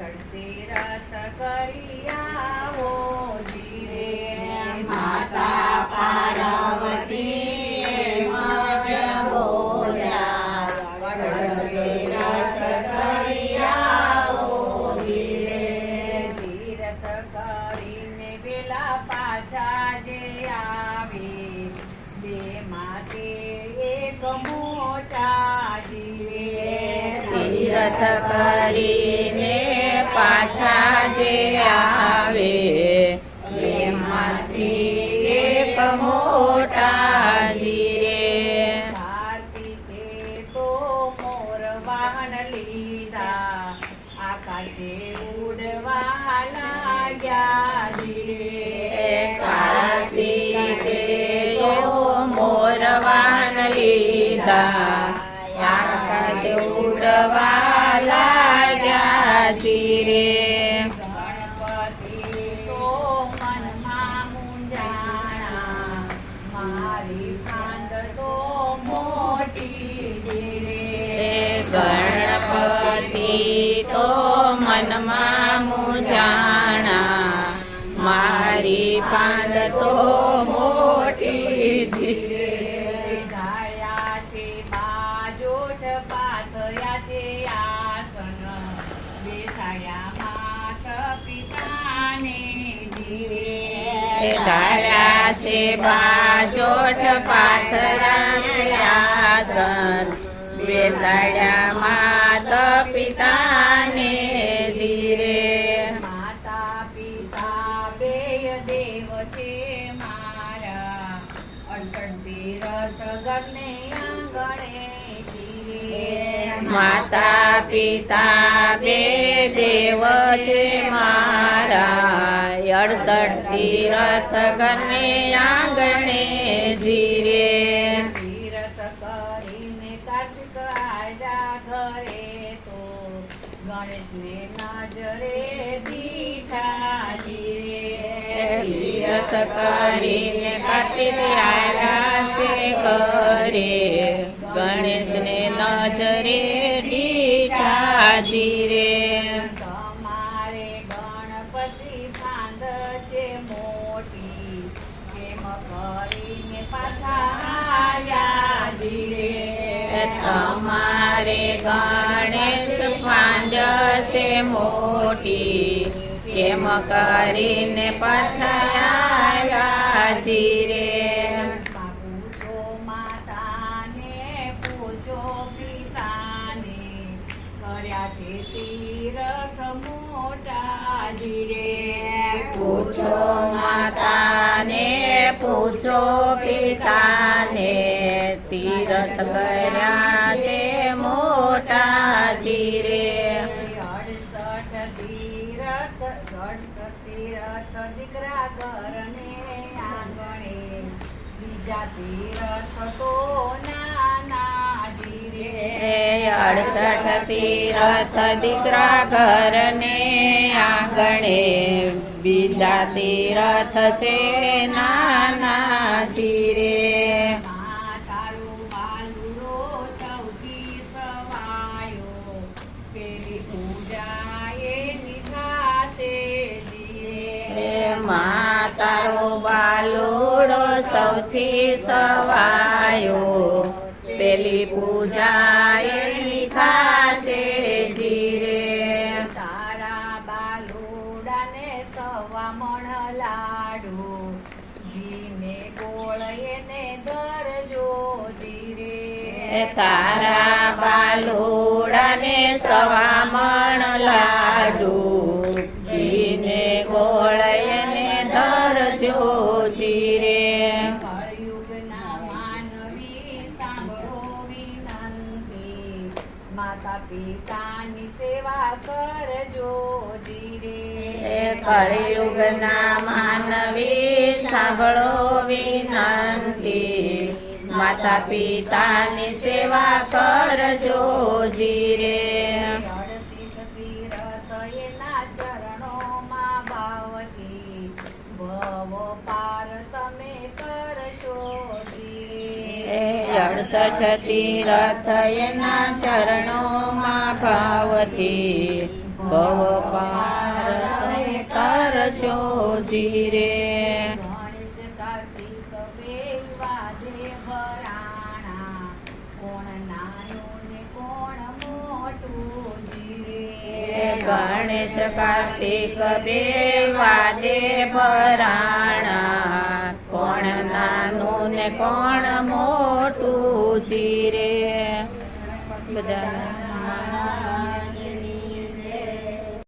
અડસઠ તીરથ કરી આવો ધીરે માતા પાર્વતી કરીને પેલા પાછા જે આવે બે માતે એક મોટા જીરે તીરથ કરીને પાછા જે આવે એમાંથી એક મોટા જીરે. કાર્તિકે તો મોર વાહન લીધા આકાશે ઉડવા લાગ્યા જીરે. કાર્તિકે તો મોરવાન લીધા આકાશ ઉડવા મારી તો મોટી ગણપતિ તો મનમાં મુજાણા. મારી પાંદ તો મોટી ધીરે ધાયા છે બાજોઠ પાથર્યા છે આસન. બેસાયા માથ પિતાને જીરે. ધારા છે બાજોઠ પાથરા આસન બેસાડ્યા માતા પિતાને ધીરે માતા પિતા, બેય દેવ છે મારા. અડસઠ તીરથ ગરને આંગણે માતા પિતા બે દેવ છે મારા અડસઠ તીરથ ગને આંગણે જીરે. તીરથ કરીને કાર્તિક આજા ઘરે તો ગણેશને નજરે દીઠા જીરે તીરથ કરીને કાર્તિક આવ્યા છે ઘરે. ગણેશને નજરે ઢીઠા રે. તમારે ગણપતિ ફાંદ છે મોટી. કેમ કરીને પાછા આયા જીરે તમારે ગણેશ પાંદ છે મોટી. કેમ કરીને પાછા આવ્યા જીરે મોટા જીરે પૂછો માતાને, પૂછો પિતાને, તીરથ કર્યા છે મોટા જીરે અડસઠ તીરથ દીકરા ઘરને આંગણે. બીજા તીરથ તો જીરે અડસઠ તીરથ દીકરા ઘરને આંગણે બીજા તીરથ છે નાના જીરે માં તારું વાલુડો સૌથી સવાયો પેલી પૂજા એ નિધાશે જીરે માં તારો બાલુડો સૌથી સવાયો પેલી પૂજા એની થાશે જીરે તારા બાલુડાને સવા મણ લાડુ. ધીમે ગોળ એને દરજો જીરે તારા બાલુડાને સવામણ લાડુ. માતા પિતાની સેવા કરજો જીરે કળિયુગના માનવી સાંભળો વિનંતી. માતા પિતાની સેવા કરજો જીરે ચરણોમાં ભાવથી ભવ પાર જીરે રથયના ચરણોમાં ભાવથી ભવ પાર તમે કરશો જીરે ગણેશ કાર્તિક બે વાદે ભરાણા કોણ નાનું ને કોણ મોટું જીરે રે બધાના.